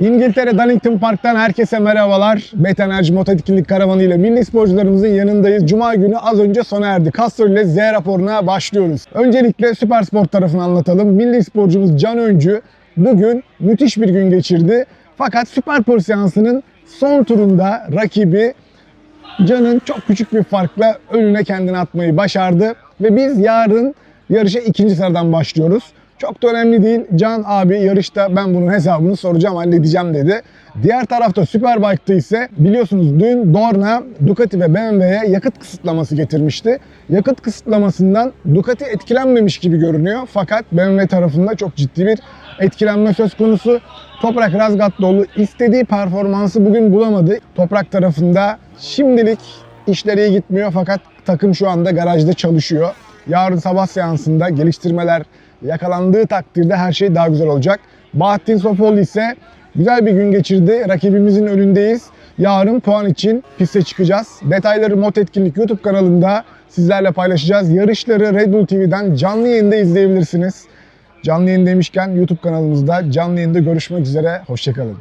İngiltere Donington Park'tan herkese merhabalar. Bet Enerji Moto Etkinlik Karavanı ile milli sporcularımızın yanındayız. Cuma günü az önce sona erdi. Castro ile Z raporuna başlıyoruz. Öncelikle süper spor tarafını anlatalım. Milli sporcumuz Can Öncü bugün müthiş bir gün geçirdi. Fakat süper spor seansının son turunda rakibi Can'ın çok küçük bir farkla önüne kendini atmayı başardı. Ve biz yarın yarışa ikinci sıradan başlıyoruz. Çok da önemli değil. Can abi yarışta ben bunun hesabını soracağım, halledeceğim dedi. Diğer tarafta Superbike'da ise biliyorsunuz dün Dorna Ducati ve BMW'ye yakıt kısıtlaması getirmişti. Yakıt kısıtlamasından Ducati etkilenmemiş gibi görünüyor. Fakat BMW tarafında çok ciddi bir etkilenme söz konusu. Toprak Razgatlıoğlu istediği performansı bugün bulamadı. Toprak tarafında şimdilik işler iyi gitmiyor fakat takım şu anda garajda çalışıyor. Yarın sabah seansında geliştirmeler yakalandığı takdirde her şey daha güzel olacak. Bahattin Sofoğlu ise güzel bir gün geçirdi. Rakibimizin önündeyiz. Yarın puan için piste çıkacağız. Detayları Mot Etkinlik YouTube kanalında sizlerle paylaşacağız. Yarışları Red Bull TV'den canlı yayında izleyebilirsiniz. Canlı yayın demişken YouTube kanalımızda canlı yayında görüşmek üzere. Hoşçakalın.